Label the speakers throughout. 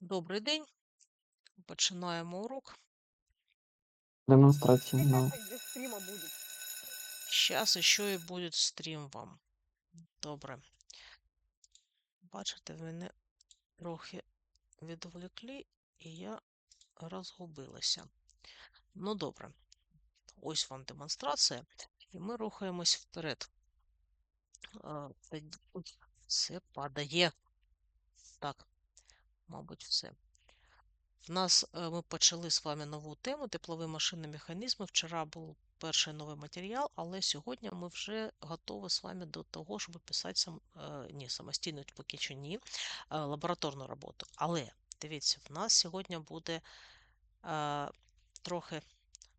Speaker 1: Добрий день. Починаємо урок.
Speaker 2: Демонстрація на.
Speaker 1: Щас іще і буде стрім вам. Добре. Бачите, мене трохи відволікли, і я розгубилася. Ну, добре. Ось вам демонстрація, і ми рухаємось вперед. Все падає. Так, мабуть, все. В нас е, ми почали з вами нову тему теплові машини механізми. Вчора був перший новий матеріал, але сьогодні ми вже готові з вами до того, щоб писати сам, е, ні, самостійно поки що ні, е, лабораторну роботу. Але дивіться, в нас сьогодні буде е, трохи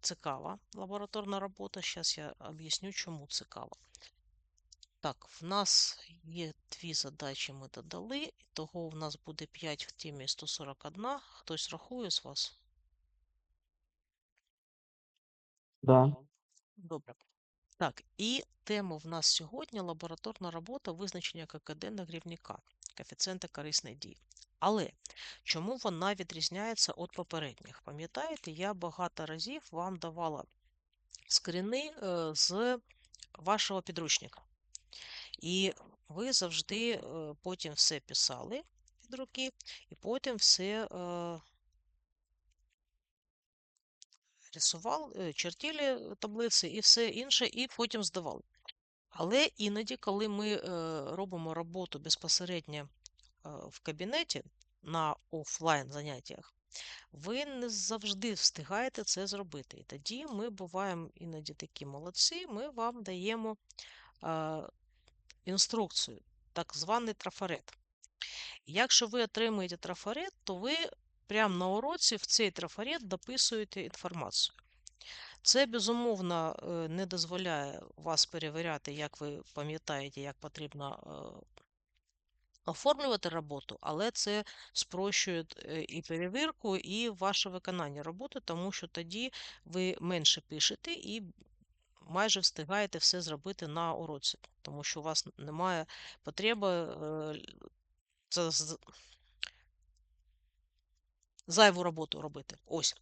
Speaker 1: цікава лабораторна робота. Зараз я об'ясню, чому цікава. Так, в нас є дві задачі ми додали, того в нас буде 5 в темі 141. Хтось рахує з вас?
Speaker 2: да.
Speaker 1: Добре. Так, і тема в нас сьогодні лабораторна робота визначення ККД нагрівника, коефіцієнта корисної дії. Але чому вона відрізняється від попередніх? Пам'ятаєте, я багато разів вам давала скріни е, з вашого підручника. І ви завжди е, потім все писали від руки, і потім все е, рисували, чертили таблиці і все інше, і потім здавали. Але іноді, коли ми е, робимо роботу безпосередньо е, в кабінеті на офлайн заняттях, ви не завжди встигаєте це зробити. І тоді ми буваємо іноді такі молодці, ми вам даємо е, інструкцію, так званий трафарет. Якщо ви отримуєте трафарет, то ви прямо на уроці в цей трафарет дописуєте інформацію. Це, безумовно, е, не дозволяє вас перевіряти, як ви пам'ятаєте, як потрібно е, оформлювати роботу, але це спрощує е, і перевірку, і ваше виконання роботи, тому що тоді ви менше пишете і майже встигаєте все зробити на уроці, тому що у вас немає потреби е, з- зайву роботу робити. Ось.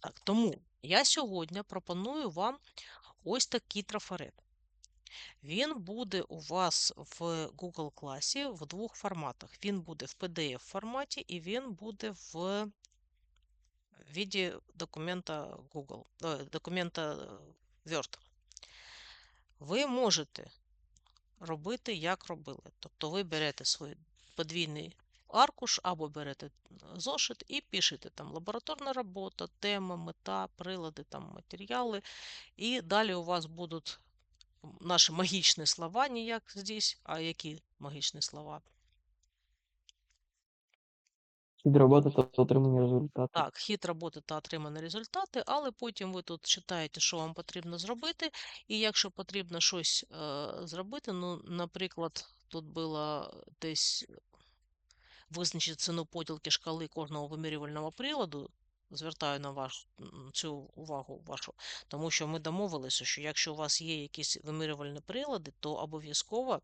Speaker 1: Так, тому я сьогодні пропоную вам ось такий трафарет. Він буде у вас в Google класі в двох форматах. Він буде в PDF форматі і він буде в віді документа Google, документа е, Word. Ви можете робити, як робили. Тобто ви берете свій подвійний аркуш або берете е, зошит і пишете там лабораторна робота, тема, мета, прилади, там матеріали. І далі у вас будуть наші магічні слова, ніяк як здесь, а які магічні слова.
Speaker 2: Хід роботи та отримані результати.
Speaker 1: Так, хід роботи та отримані результати, але потім ви тут читаєте, що вам потрібно зробити. І якщо потрібно щось е, зробити, ну, наприклад, тут було десь визначити ціну поділки шкали кожного вимірювального приладу. Звертаю на ваш цю увагу вашу, тому що ми домовилися, що якщо у вас є якісь вимірювальні прилади, то обов'язково,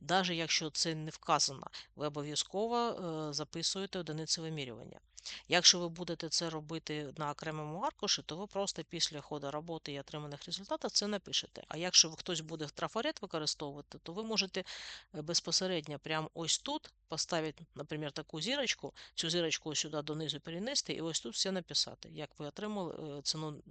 Speaker 1: навіть якщо це не вказано, ви обов'язково е, записуєте одиниці вимірювання. Якщо ви будете це робити на окремому аркуші, то ви просто після ходу роботи і отриманих результатів це напишете. А якщо хтось буде трафарет використовувати, то ви можете е, безпосередньо прямо ось тут поставити, наприклад, таку зірочку, цю зірочку сюди донизу перенести, і ось тут все написати, як ви отримали е, ціну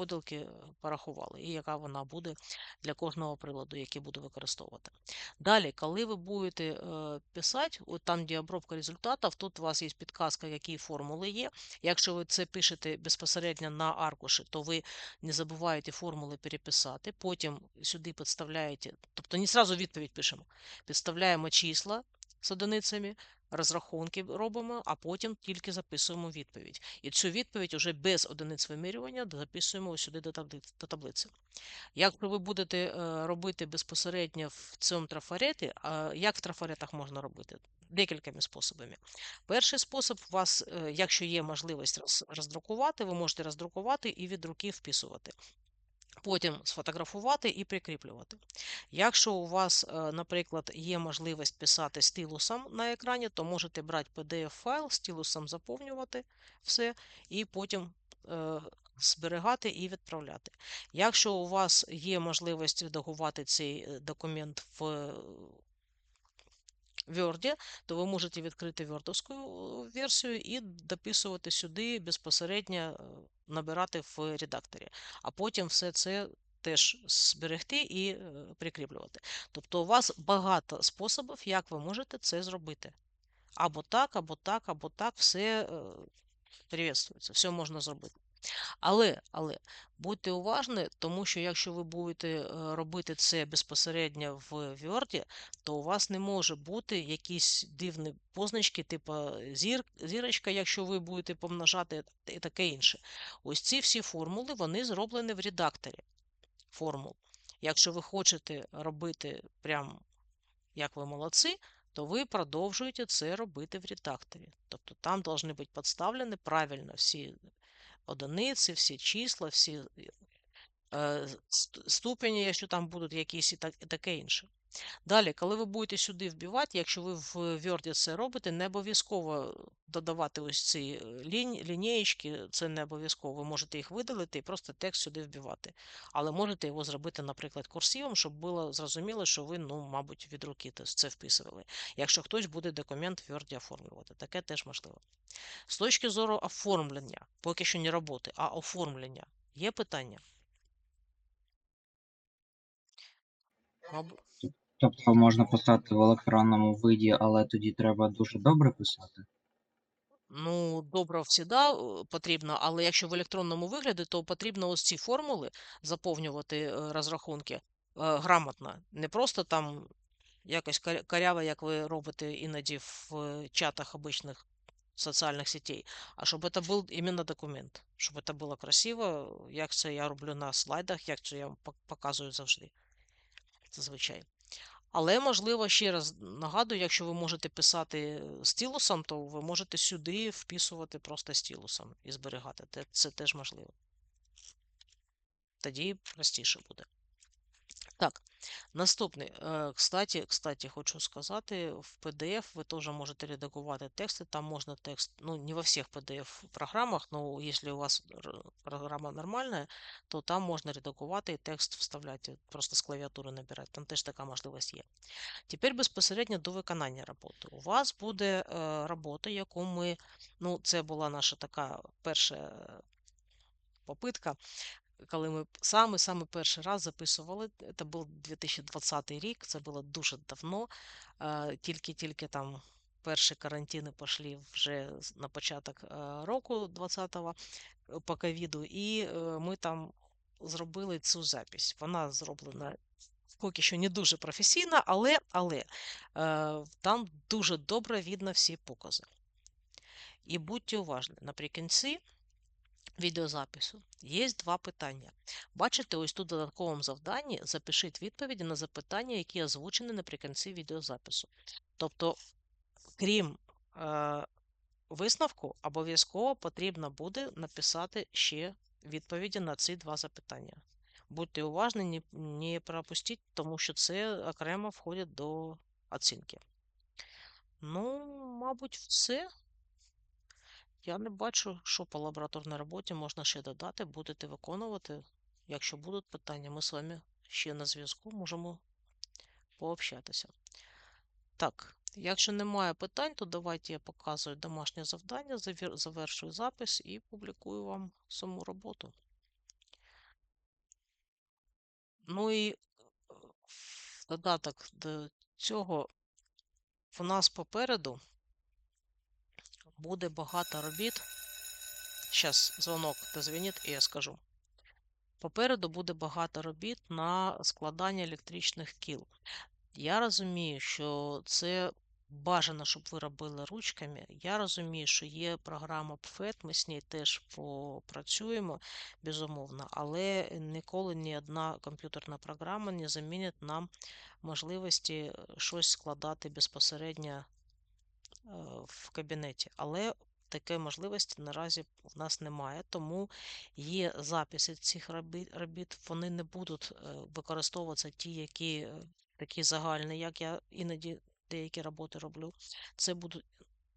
Speaker 1: поділки, е, порахували, і яка вона буде для кожного приладу, який буду використовувати. Далі, коли ви будете е, писати, от там, де обробка результатів, тут у вас є підказка, які формули є. Якщо ви це пишете безпосередньо на аркуші, то ви не забуваєте формули переписати. Потім сюди підставляєте, тобто не зразу відповідь пишемо, підставляємо числа з одиницями, розрахунки робимо, а потім тільки записуємо відповідь. І цю відповідь уже без одиниць вимірювання записуємо сюди до таблиці- до таблиці. Якщо ви будете е, робити безпосередньо в цьому трафареті, як в трафаретах можна робити? Декількома способами. Перший спосіб у вас, е, якщо є можливість роздрукувати, ви можете роздрукувати і від руки вписувати. Потім сфотографувати і прикріплювати. Якщо у вас, е, наприклад, є можливість писати стилусом на екрані, то можете брати PDF-файл, стилусом заповнювати все і потім е, зберігати і відправляти. Якщо у вас є можливість редагувати цей е, документ в Word, то ви можете відкрити е, версію і дописувати сюди безпосередньо набирати в редакторі, а потім все це теж зберегти і е, прикріплювати. Тобто у вас багато способів, як ви можете це зробити. Або так, або так, або так, все е, приветствується, все можна зробити. Але, але будьте уважні, тому що якщо ви будете е, робити це безпосередньо в Word, то у вас не може бути якісь дивні позначки, типу зір, зірочка, якщо ви будете помножати і таке інше. Ось ці всі формули вони зроблені в редакторі формул. Якщо ви хочете робити прям як ви молодці, то ви продовжуєте це робити в редакторі. Тобто там повинні бути підставлені правильно всі одиниці, всі числа, всі е, ступені, якщо там будуть якісь і так, і таке інше. Далі, коли ви будете сюди вбивати, якщо ви в Word це робите, не обов'язково додавати ось ці лінь, лінієчки, це не обов'язково. Ви можете їх видалити і просто текст сюди вбивати. Але можете його зробити, наприклад, курсивом, щоб було зрозуміло, що ви, ну, мабуть, від руки це вписували. Якщо хтось буде документ в Word оформлювати, таке теж можливо. З точки зору оформлення, поки що не роботи, а оформлення, є питання? Мабуть.
Speaker 3: Тобто можна писати в електронному виді, але тоді треба дуже добре писати.
Speaker 1: Ну, добре всіда е, потрібно, але якщо в електронному вигляді, то потрібно ось ці формули заповнювати е, розрахунки е, грамотно. Не просто там якось каряво, як ви робите іноді в чатах обичних соціальних сетей, а щоб це був іменно документ, щоб це було красиво, як це я роблю на слайдах, як це я вам пок- показую завжди. Зазвичай. Але, можливо, ще раз нагадую, якщо ви можете писати е, стілусом, то ви можете сюди вписувати просто стілусом і зберігати. Це теж можливо. Тоді простіше буде. Так, наступний. Е, Кстати, кстати, хочу сказати, в PDF ви теж можете редагувати тексти. Там можна текст, ну, не во всіх PDF-програмах, но якщо у вас програма нормальна, то там можна редагувати і текст вставляти, просто з клавіатури набирати. Там теж така можливість є. Тепер безпосередньо до виконання роботи. У вас буде е, робота, яку ми, ну, це була наша така перша е, попитка, коли ми саме-саме перший раз записували. Це був 2020 рік, це було дуже давно. е, Тільки-тільки там перші карантини пішли вже на початок е, року 20-го е, по ковіду, і ми там зробили цю запись. Вона зроблена поки що не дуже професійна, але, але там дуже добре видно всі покази. І будьте уважні, наприкінці відеозапису є два питання. Бачите, ось тут в додатковому завданні запишіть відповіді на запитання, які озвучені наприкінці відеозапису. Тобто, крім е, висновку, обов'язково потрібно буде написати ще відповіді на ці два запитання. Будьте уважні, не, пропустіть, тому що це окремо входить до оцінки. Ну, мабуть, все. Я не бачу, що по лабораторній роботі можна ще додати, будете виконувати. Якщо будуть питання, ми з вами ще на зв'язку можемо пообщатися. Так, якщо немає питань, то давайте я показую домашнє завдання, завершую запис і публікую вам саму роботу. Ну і е, додаток до цього в нас попереду буде багато робіт. Зараз дзвонок дозвонить і я скажу. Попереду буде багато робіт на складання електричних кіл. Я розумію, що це бажано, щоб ви робили ручками. Я розумію, що є програма PFET, ми з нею теж попрацюємо, безумовно, але ніколи ні одна комп'ютерна програма не замінить нам можливості щось складати безпосередньо в кабінеті. Але такої можливості наразі в нас немає, тому є записи цих робіт, вони не будуть е, використовуватися ті, які е, такі загальні, як я іноді деякі роботи роблю. Це будуть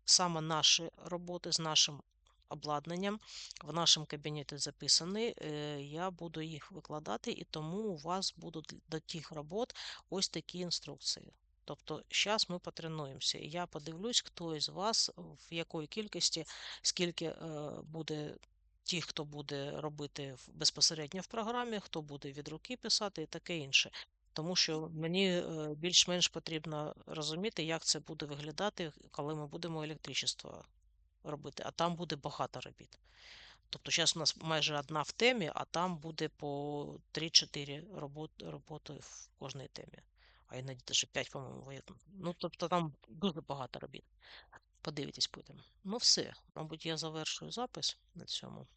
Speaker 1: саме наші роботи з нашим обладнанням в нашому кабінеті записані. е, Я буду їх викладати, і тому у вас будуть до тих робот ось такі інструкції. Тобто, зараз ми потренуємося, і я подивлюсь, хто із вас в якої кількості, скільки е, буде тих, хто буде робити безпосередньо в програмі, хто буде від руки писати і таке інше. Тому що мені е, більш-менш потрібно розуміти, як це буде виглядати, коли ми будемо електричество робити, а там буде багато робіт. Тобто зараз у нас майже одна в темі, а там буде по 3-4 роботи в кожній темі. А іноді навіть 5, по-моєму. Ну, тобто там дуже багато робіт. Подивитесь будемо. Ну, все. Мабуть, я завершую запис на цьому.